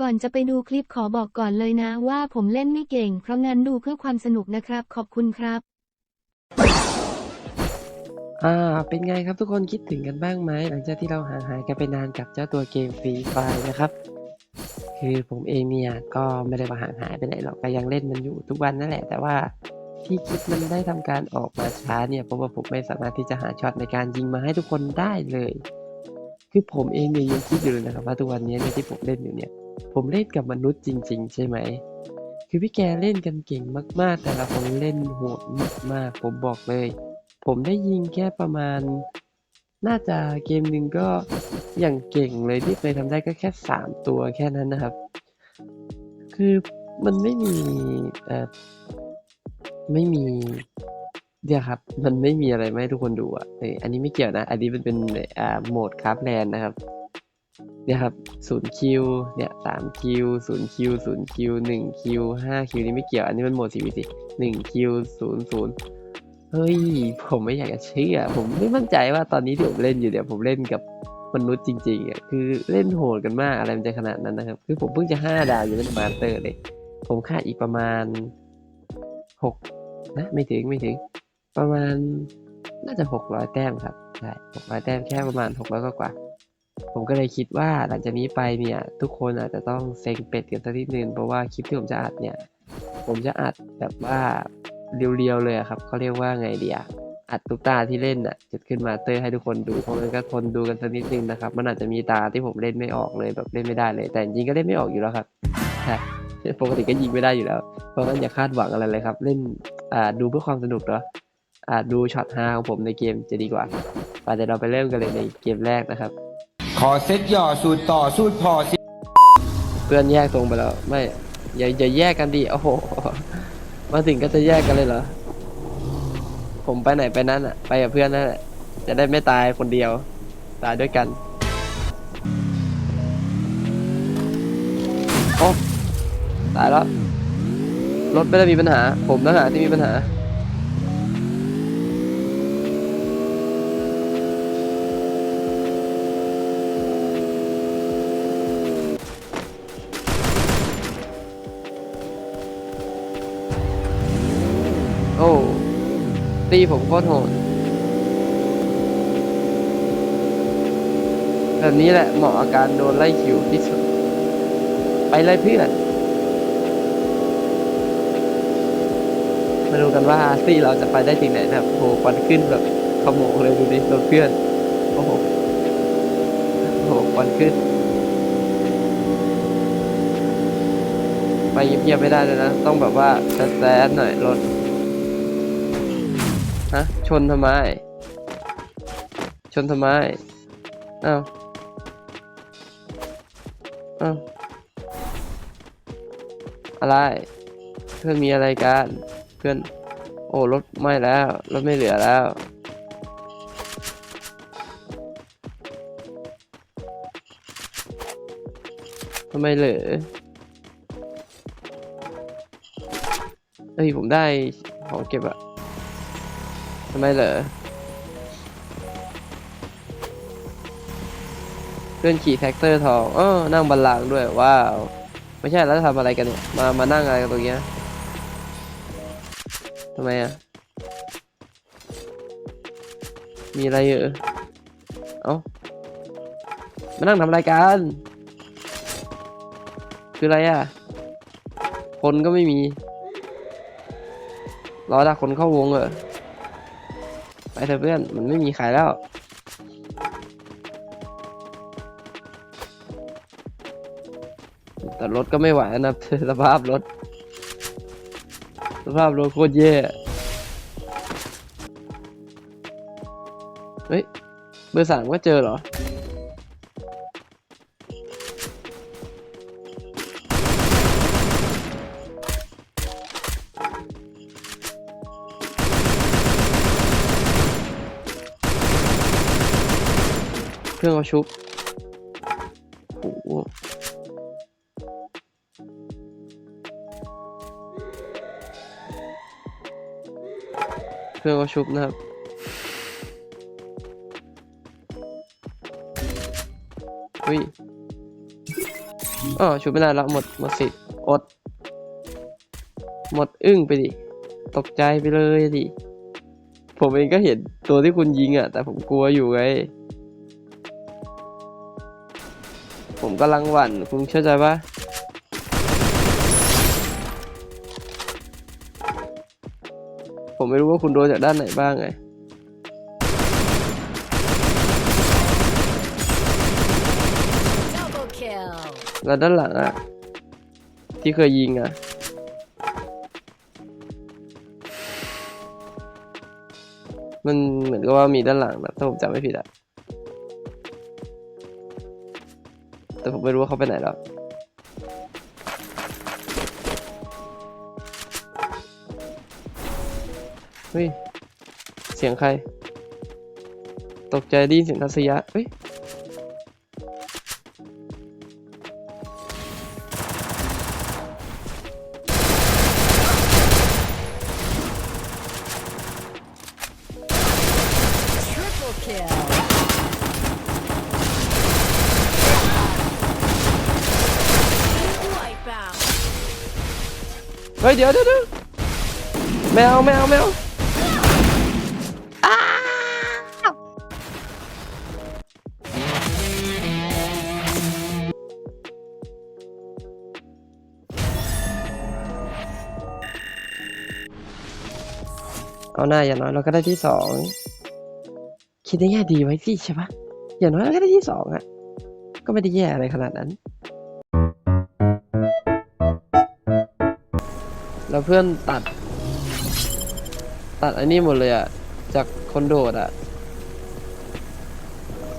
ก่อนจะไปดูคลิปขอบอกก่อนเลยนะว่าผมเล่นไม่เก่ง เพราะงั้นดูเพื่อความสนุกนะครับ ขอบคุณครับ อ่า เป็นไงครับทุกคนคิดถึงกันบ้างไหมหลังจากที่เราห่างหายกันไปนานกับเจ้าตัวเกมฟรีไฟนะครับ คือผมเองเนี่ยก็ไม่ได้ว่าห่างหายไปไหนหรอกก็ยังเล่นมันอยู่ทุกวันนั่นแหละ แต่ว่าที่คลิปมันได้ทำการออกมาช้าเนี่ยเพราะว่าผมไม่สามารถที่จะหาช็อตในการยิงมาให้ทุกคนได้เลย คือผมเองเนี่ยยังคิดอยู่เลยนะครับว่าทุกวันนี้ที่ผมเล่นอยู่เนี่ย ผมเล่นกับมนุษย์จริง ๆ ใช่ไหม คือพี่แกเล่นกันเก่งมาก ๆ แต่ละคนเล่นโหดมากๆผมบอกเลย ผมได้ยิงแค่ประมาณ น่าจะเกมหนึ่งก็อย่างเก่งเลยที่เคยทำได้ก็แค่สามตัวแค่นั้นนะครับ คือมันไม่มีเอ่อไม่มีเดี๋ยวครับ มันไม่มีอะไรมาให้ทุกคนดูอะเอยอันนี้ไม่เกี่ยวนะ อันนี้มันเป็นอ่าโหมดคราฟแลนด์นะครับ เนี่ยครับศูนย์คิวเนี่ยสามคิวศูนย์คิวศูนย์คิวหนึ่งคิวห้าคิวนี่ไม่เกี่ยวอันนี้มันโหมดสีวิสิหนึ่งคิวศูนย์ศูนย์เฮ้ย ผมไม่อยากจะเชื่อ ผมไม่มั่นใจว่าตอนนี้ที่ผมเล่นอยู่เนี่ยผมเล่นกับมนุษย์จริงๆอะคือเล่นโหดกันมากอะไรมันจะขนาดนั้นนะครับ คือผมเพิ่งจะห้าดาวอยู่เล่นมาสเตอร์เลย ผมขาดอีกประมาณหกนะไม่ถึงไม่ถึง ประมาณน่าจะหกร้อยแต้มครับใช่หกร้อยแต้มแค่ประมาณหกร้อยกว่า ผมก็เลยคิดว่าหลังจากนี้ไปเนี่ย ทุกคนอาจจะต้องเซ็งเป็ดกันสักนิดนึงเพราะว่าคลิปที่ผมจะอัดเนี่ย ผมจะอัดแบบว่าเรียวๆเลยครับเขาเรียกว่าไงเดียอัดทุกตาที่เล่นอะจะขึ้นมาเตอร์ให้ทุกคนดูเพราะมันก็ทนดูกันสักนิดนึงนะครับ มันอาจจะมีตาที่ผมเล่นไม่ออกเลยแบบเล่นไม่ได้เลย แต่จริงก็เล่นไม่ออกอยู่แล้วครับใช่ปกติก็ยิงไม่ได้อยู่แล้ว เพราะงั้นอย่าคาดหวังอะไรเลยครับ เล่นอ่าดูเพื่อความสนุกเนาะอ่าดูช็อตฮาของผมในเกมจะดีกว่าไปเดี๋ยวเราไปเริ่มกันเลยในเกมแรกนะครับ ขอเซ็ตหย่อสูตรต่อสูตรพอสิเพื่อนแยกตรงไปแล้วไม่อย่าอย่าแยกกันดิโอ้โหมาถึงก็จะแยกกันเลยเหรอผมไปไหนไปนั้นอะไปกับเพื่อนนั่นแหละจะได้ไม่ตายคนเดียว ตายด้วยกันโอ้ตายแล้วรถไม่ได้มีปัญหา ผมต่างหากที่มีปัญหา ตีผมโคตรโหด แบบนี้แหละเหมาะอาการโดนไล่คิวที่สุด ไปเลยเพื่อน มาดูกันว่าซี่เราจะไปได้ถึงไหนนะครับโหควันขึ้นแบบขโมงเลยดูดิโดนเพื่อน โอ้โหโอ้โหควันขึ้น ไปเงียบๆไม่ได้เลยนะ ต้องแบบว่าแซดๆหน่อยรถ ชนทำไม ชนทำไมอ้าวอ้าวอะไร เพื่อนมีอะไรกัน เพื่อน โอ้รถไม่แล้ว รถไม่เหลือแล้วทำไมเหลือเฮ้ยผมได้ของเก็บอะ ทำไมเหรอเพื่อนขี่แท็กเตอร์ทองเออนั่งบัลลังก์ด้วย ว้าว ไม่ใช่แล้วทำอะไรกันเนี่ย มา มานั่งอะไรกันตรงเนี้ยทำไมอะ มีอะไรเหรอเอ้า มานั่งทำอะไรกัน คืออะไรอะ คนก็ไม่มี รอดักคนเข้าวงเหรอ เถอะเพื่อน มันไม่มีขายแล้ว แต่รถก็ไม่ไหวนะสภาพรถ สภาพรถโคตรแย่เฮ้ย เบอร์สามก็เจอเหรอ เครื่องเอาชุบโอ้โหเครื่องเอาชุบนะครับเฮ้ยอ๋อชุบไม่ได้แล้วหมดหมดสิทธิ์อด หมดอึ้งไปดิ ตกใจไปเลยดิ ผมเองก็เห็นตัวที่คุณยิงอะ แต่ผมกลัวอยู่ไง ผมกำลังหวั่นคุณเข้าใจปะผมไม่รู้ว่าคุณโดนจากด้านไหนบ้างไงแล้วด้านหลังอะที่เคยยิงอะมันเหมือนกับว่ามีด้านหลังนะถ้าผมจำไม่ผิดอะ แต่ผมไม่รู้ว่าเขาไปไหนแล้วเฮ้ย เสียงใคร ตกใจไดยินเสียงทัศยะเฮ้ย เฮ้ยเดี๋ยวเดี๋ยวเดี๋ยวแมวแมวแมวอ้าวเอาหน้าอย่างน้อยเราก็ได้ที่สองคิดในแง่ดีไว้สิใช่ปะอย่างน้อยเราก็ได้ที่สองอะก็ไม่ได้แย่อะไรขนาดนั้น แล้วเพื่อนตัด ตัดอันนี้หมดเลยอะจากคนโดดอะ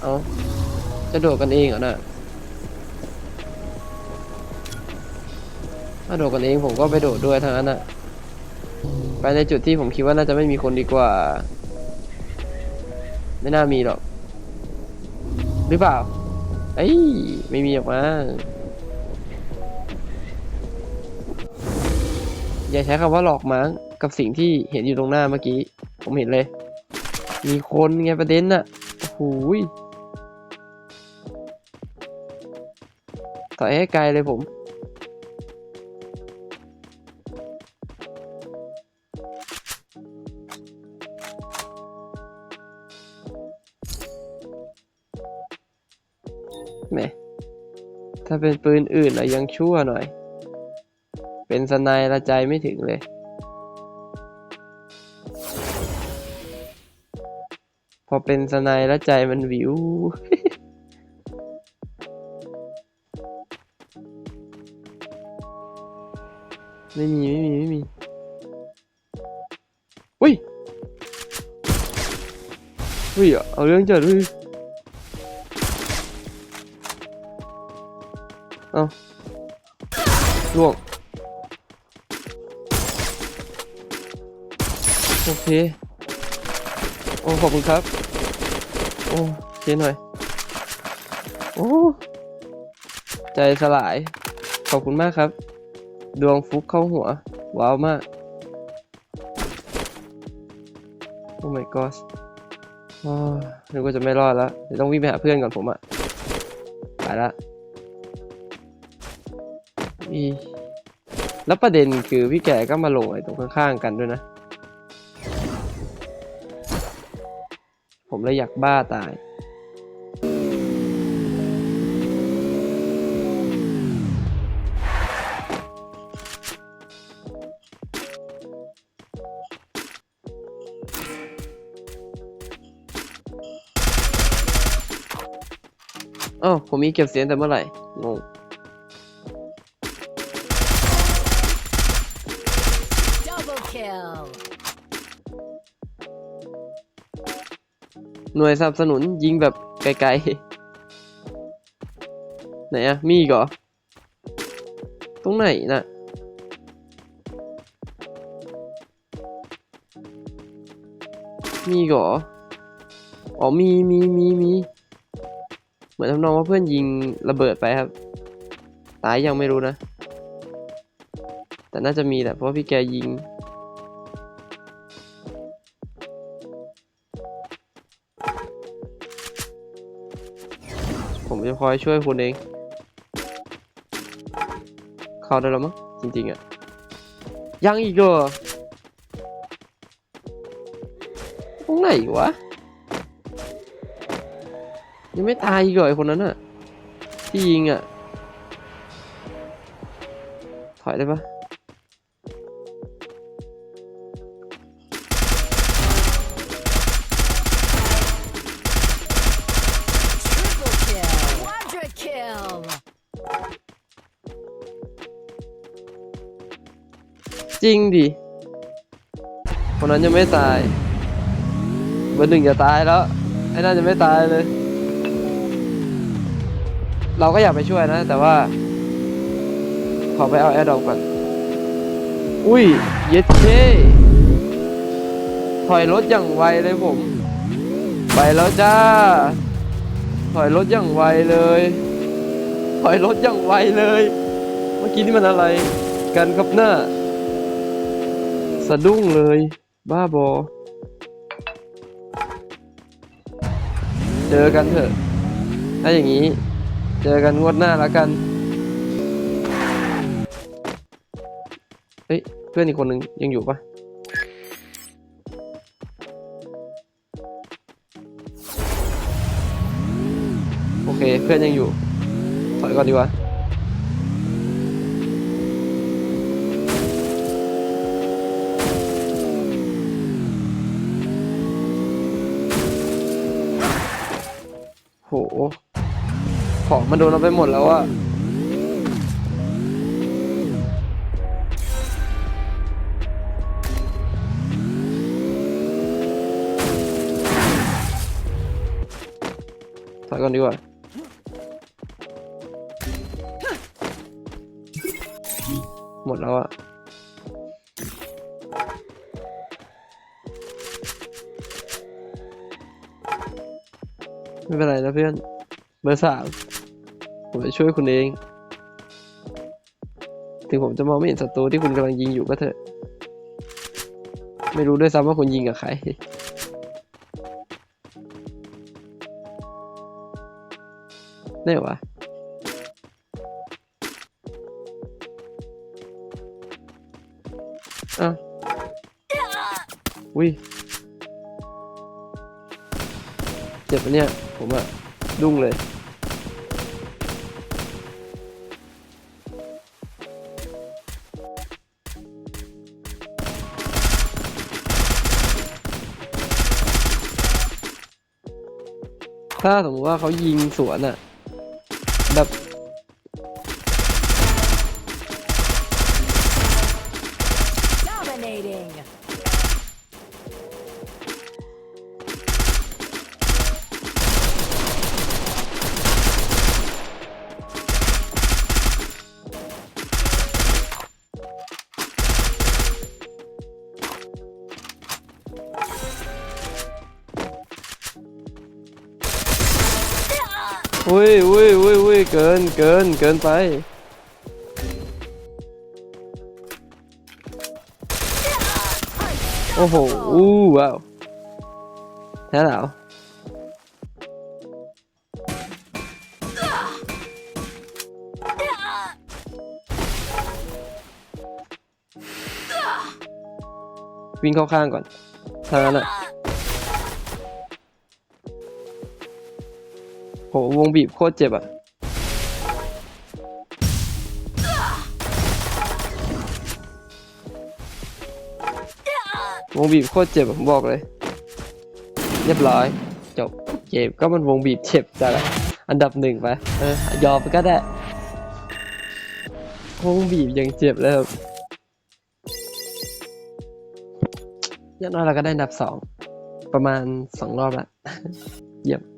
เอาจะโดดกันเองเหรอน่ะถ้าโดดกันเองผมก็ไปโดดด้วยทางนั้นอะไปในจุดที่ผมคิดว่าน่าจะไม่มีคนดีกว่า ไม่น่ามีหรอก หรือเปล่า เอ้ย ไม่มีออกมา อย่าใช้คำว่าหลอกมั้งกับสิ่งที่เห็นอยู่ตรงหน้าเมื่อกี้ ผมเห็นเลย มีคนไงประเด็นน่ะโอ้โหยต่อยให้ไกลเลยผมแหมถ้าเป็นปืนอื่นอะยังชั่วหน่อย เป็นสไนด์ละใจไม่ถึงเลย พอเป็นสไนด์แล้วใจมันวิว ไม่มี ไม่มี ไม่มี อุ้ย อุ้ยอะเอาเรื่องจัดอุ้ยเอาล่วง โอเค โอ้ ขอบคุณครับ โอ้เชนหน่อย โอ้ ใจสลาย ขอบคุณมากครับ ดวงฟุกเข้าหัว ว้าวมาก โอ้ my god โอ้นึกว่าจะไม่รอดแล้ว เดี๋ยวต้องวิ่งไปหาเพื่อนก่อนผมอะไปละอีแล้วประเด็นคือพี่แกก็มาลงไอ้ตรงข้างๆกันด้วยนะ ผมเลยอยากบ้าตาย อ้าวผมมีเก็บเสียงแต่เมื่อไหร่งง หน่วยสนับสนุนยิงแบบไกลๆ ไหนอะมีอีกเหรอ ตรงไหนนะมีกเหรอ อ๋อ มี มี มี มี เหมือนทำนองว่าเพื่อนยิงระเบิดไปครับ ตายยังไม่รู้นะ แต่น่าจะมีแหละ เพราะพี่แกยิง อยช่วยคุณเอง เข้าได้แล้วมั้งจริงๆอะยังอีกเหรอตรงไหนวะ ยังไม่ตายอีกเหรอไอคนนั้นอะที่ยิงอะถอยได้ปะ จริงดิคนนั้นยังไม่ตายเบอร์หนึ่งจะตายแล้ว ไอ้นั่นจะไม่ตายเลย เราก็อยากไปช่วยนะ แต่ว่า ขอไปเอาแอร์ดอปก่อน อุ้ย เย็ดเช่ถอยรถอย่างไวเลยผม ไปแล้วจ้า ถอยรถอย่างไวเลย ถอยรถอย่างไวเลย เมื่อกี้นี่มันอะไร กันครับหน้า สะดุ้งเลย บ้าบอ เจอกันเถอะ ถ้าอย่างนี้ เจอกันงวดหน้าแล้วกัน เฮ้ย เพื่อนอีกคนหนึ่งยังอยู่ปะโอเค เพื่อนยังอยู่ถอยก่อนดีกว่า ของมันโดนเราไปหมดแล้วอะถอยก่อนดีกว่าหมดแล้วอะ ไม่เป็นไรนะเพื่อน เบอร์สามผมจะช่วยคุณเอง ถึงผมจะมองไม่เห็นศัตรูที่คุณกำลังยิงอยู่ก็เถอะ ไม่รู้ด้วยซ้ำว่าคุณยิงกับใคร ได้วะอ้าว จ็บเนี่ยผมอะดุ้งเลย ถ้าสมมติว่าเขายิงสวนอะแบบ ยอุ้ยอุ้ยอุ้ยเกินเกินเกินไปโอ้โหอู้ว้าวแท้แล้ววิ่งเข้าข้างก่อนเท่านั้นอะ หวงบีบโคตรเจ็บอะวงบีบโคตรเจ็บผมบอกเลย เรียบร้อย จบเกมก็มันวงบีบเจ็บจากอันดับหนึ่งไปเออยอมก็ได้วงบีบยังเจ็บเลยครับอย่างน้อยเราก็ได้อันดับสองประมาณสองรอบละเยี่ยม